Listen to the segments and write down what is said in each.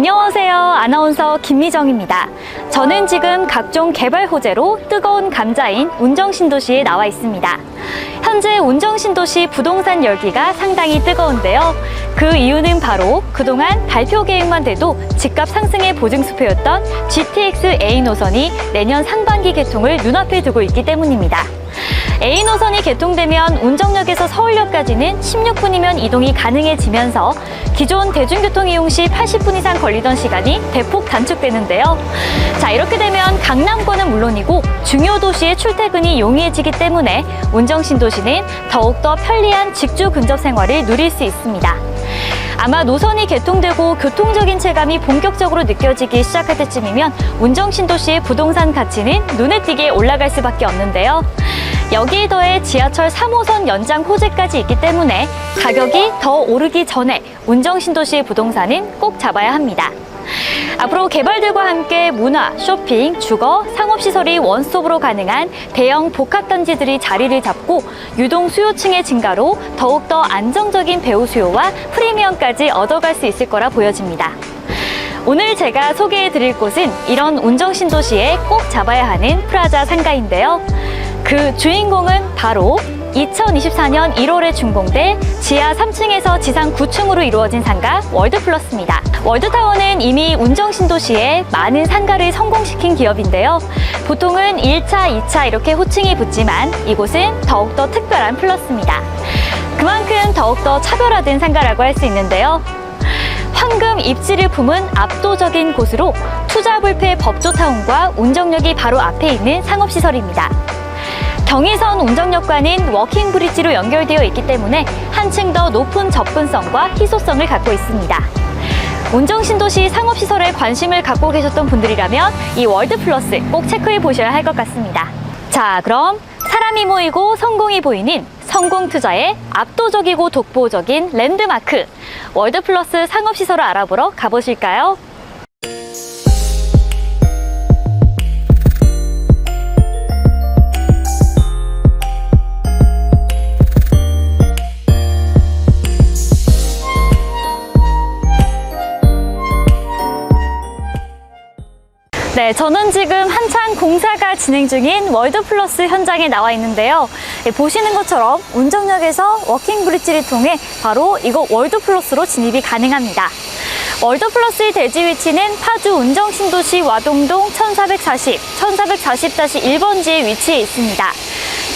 안녕하세요. 아나운서 김미정입니다. 저는 지금 각종 개발 호재로 뜨거운 감자인 운정신도시에 나와 있습니다. 현재 운정신도시 부동산 열기가 상당히 뜨거운데요. 그 이유는 바로 그동안 발표 계획만 돼도 집값 상승의 보증수표였던 GTX A 노선이 내년 상반기 개통을 눈앞에 두고 있기 때문입니다. A 노선이 개통되면 운정역에서 서울역까지는 16분이면 이동이 가능해지면서 기존 대중교통 이용 시 80분 이상 걸리던 시간이 대폭 단축되는데요. 자, 이렇게 되면 강남권은 물론이고 중요 도시의 출퇴근이 용이해지기 때문에 운정신도시는 더욱더 편리한 직주 근접 생활을 누릴 수 있습니다. 아마 노선이 개통되고 교통적인 체감이 본격적으로 느껴지기 시작할 때쯤이면 운정신도시의 부동산 가치는 눈에 띄게 올라갈 수밖에 없는데요. 여기에 더해 지하철 3호선 연장 호재까지 있기 때문에 가격이 더 오르기 전에 운정신도시의 부동산은 꼭 잡아야 합니다. 앞으로 개발들과 함께 문화, 쇼핑, 주거, 상업시설이 원스톱으로 가능한 대형 복합단지들이 자리를 잡고 유동 수요층의 증가로 더욱더 안정적인 배우 수요와 프리미엄까지 얻어갈 수 있을 거라 보여집니다. 오늘 제가 소개해 드릴 곳은 이런 운정신도시에 꼭 잡아야 하는 프라자 상가인데요. 그 주인공은 바로 2024년 1월에 준공돼 지하 3층에서 지상 9층으로 이루어진 상가 월드플러스입니다. 월드타워는 이미 운정신도시에 많은 상가를 성공시킨 기업인데요. 보통은 1차, 2차 이렇게 호칭이 붙지만 이곳은 더욱더 특별한 플러스입니다. 그만큼 더욱더 차별화된 상가라고 할 수 있는데요. 황금 입지를 품은 압도적인 곳으로 투자 불패 법조타운과 운정역이 바로 앞에 있는 상업시설입니다. 경의선 운정역과는 워킹 브릿지로 연결되어 있기 때문에 한층 더 높은 접근성과 희소성을 갖고 있습니다. 운정신도시 상업시설에 관심을 갖고 계셨던 분들이라면 이 월드플러스 꼭 체크해 보셔야 할 것 같습니다. 자, 그럼 사람이 모이고 성공이 보이는 성공 투자의 압도적이고 독보적인 랜드마크 월드플러스 상업시설을 알아보러 가보실까요? 네, 저는 지금 한창 공사가 진행 중인 월드플러스 현장에 나와 있는데요. 예, 보시는 것처럼 운정역에서 워킹 브릿지를 통해 바로 이곳 월드플러스로 진입이 가능합니다. 월드플러스의 대지 위치는 파주 운정신도시 와동동 1440, 1440-1번지에 위치해 있습니다.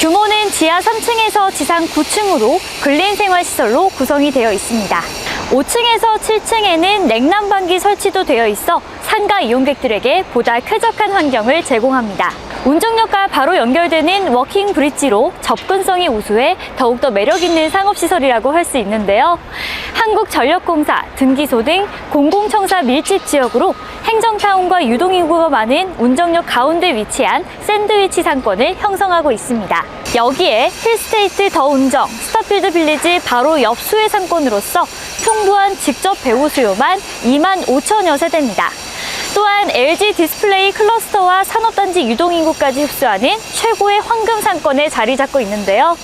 규모는 지하 3층에서 지상 9층으로 근린생활시설로 구성이 되어 있습니다. 5층에서 7층에는 냉난방기 설치도 되어 있어 상가 이용객들에게 보다 쾌적한 환경을 제공합니다. 운정역과 바로 연결되는 워킹 브릿지로 접근성이 우수해 더욱더 매력있는 상업시설이라고 할 수 있는데요. 한국전력공사, 등기소 등 공공청사 밀집 지역으로 행정타운과 유동인구가 많은 운정역 가운데 위치한 샌드위치 상권을 형성하고 있습니다. 여기에 힐스테이트 더 운정, 스타필드 빌리지 바로 옆 수혜 상권으로서 풍부한 직접 배우 수요만 2만 5천여 세대입니다. 또한 LG 디스플레이 클러스터와 산업단지 유동인구까지 흡수하는 최고의 황금 상권에 자리 잡고 있는데요.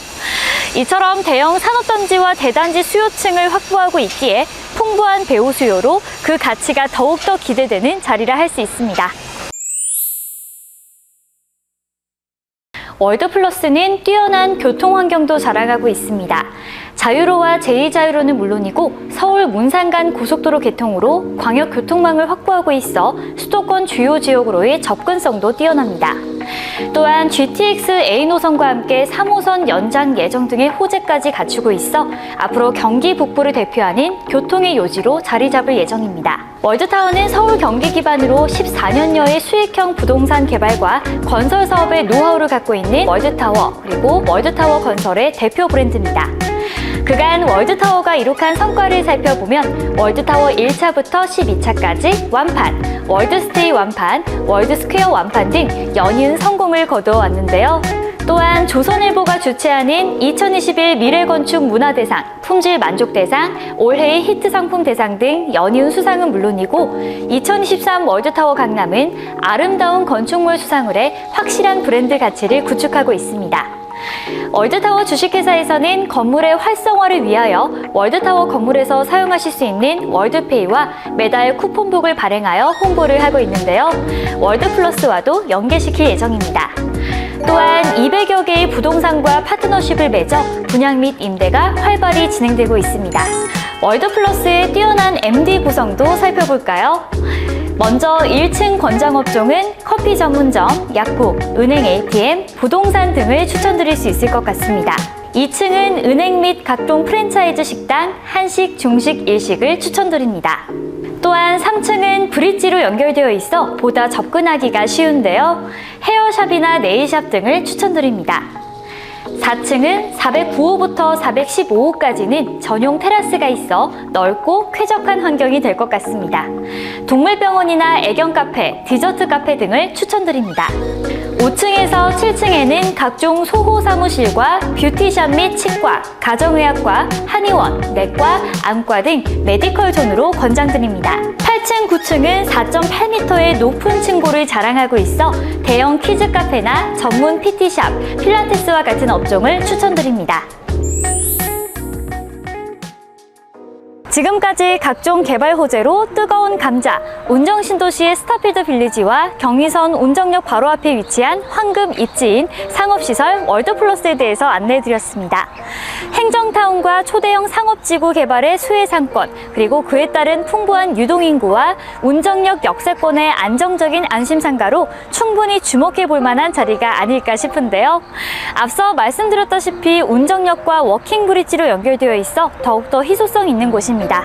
이처럼 대형 산업단지와 대단지 수요층을 확보하고 있기에 풍부한 배우 수요로 그 가치가 더욱더 기대되는 자리라 할 수 있습니다. 월드플러스는 뛰어난 교통 환경도 자랑하고 있습니다. 자유로와 제2자유로는 물론이고 서울 문산간 고속도로 개통으로 광역 교통망을 확보하고 있어 수도권 주요 지역으로의 접근성도 뛰어납니다. 또한 GTX A 노선과 함께 3호선 연장 예정 등의 호재까지 갖추고 있어 앞으로 경기 북부를 대표하는 교통의 요지로 자리 잡을 예정입니다. 월드타운은 서울 경기 기반으로 14년여의 수익형 부동산 개발과 건설 사업의 노하우를 갖고 있는 월드타워 그리고 월드타워 건설의 대표 브랜드입니다. 그간 월드타워가 이룩한 성과를 살펴보면 월드타워 1차부터 12차까지 완판, 월드스테이 완판, 월드스퀘어 완판 등 연이은 성공을 거두어 왔는데요. 또한 조선일보가 주최하는 2021 미래건축 문화대상, 품질 만족대상, 올해의 히트 상품 대상 등 연이은 수상은 물론이고 2023 월드타워 강남은 아름다운 건축물 수상을 해 확실한 브랜드 가치를 구축하고 있습니다. 월드타워 주식회사에서는 건물의 활성화를 위하여 월드타워 건물에서 사용하실 수 있는 월드페이와 매달 쿠폰북을 발행하여 홍보를 하고 있는데요. 월드플러스와도 연계시킬 예정입니다. 또한 200여 개의 부동산과 파트너십을 맺어 분양 및 임대가 활발히 진행되고 있습니다. 월드플러스의 뛰어난 MD 구성도 살펴볼까요? 먼저 1층 권장업종은 커피 전문점, 약국, 은행 ATM, 부동산 등을 추천드릴 수 있을 것 같습니다. 2층은 은행 및 각종 프랜차이즈 식당, 한식, 중식, 일식을 추천드립니다. 또한 3층은 브릿지로 연결되어 있어 보다 접근하기가 쉬운데요. 헤어샵이나 네일샵 등을 추천드립니다. 4층은 409호부터 415호까지는 전용 테라스가 있어 넓고 쾌적한 환경이 될 것 같습니다. 동물병원이나 애견 카페, 디저트 카페 등을 추천드립니다. 5층에서 7층에는 각종 소호 사무실과 뷰티샵 및 치과, 가정의학과, 한의원, 내과, 안과 등 메디컬 존으로 권장드립니다. 8층, 9층은 4.8m의 높은 층고를 자랑하고 있어 대형 키즈 카페나 전문 PT샵, 필라테스와 같은 업종을 추천드립니다. 지금까지 각종 개발 호재로 뜨거운 감자, 운정신도시의 스타필드 빌리지와 경의선 운정역 바로 앞에 위치한 황금 입지인 상업시설 월드플러스에 대해서 안내해드렸습니다. 행정타운과 초대형 상업지구 개발의 수혜 상권, 그리고 그에 따른 풍부한 유동인구와 운정역 역세권의 안정적인 안심상가로 충분히 주목해 볼 만한 자리가 아닐까 싶은데요. 앞서 말씀드렸다시피 운정역과 워킹브릿지로 연결되어 있어 더욱더 희소성 있는 곳입 니다.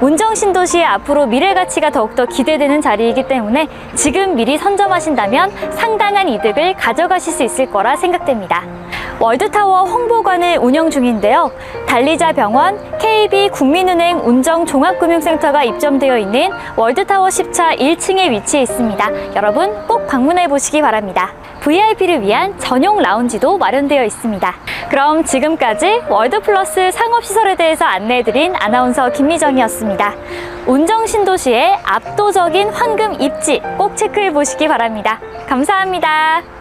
운정 신도시의 앞으로 미래 가치가 더욱더 기대되는 자리이기 때문에 지금 미리 선점하신다면 상당한 이득을 가져가실 수 있을 거라 생각됩니다. 월드타워 홍보관을 운영 중인데요. 달리자 병원, KB 국민은행 운정 종합금융센터가 입점되어 있는 월드타워 10차 1층에 위치해 있습니다. 여러분 꼭 방문해 보시기 바랍니다. VIP를 위한 전용 라운지도 마련되어 있습니다. 그럼 지금까지 월드플러스 상업시설에 대해서 안내해드린 아나운서 김미정이었습니다. 운정신도시의 압도적인 황금 입지 꼭 체크해 보시기 바랍니다. 감사합니다.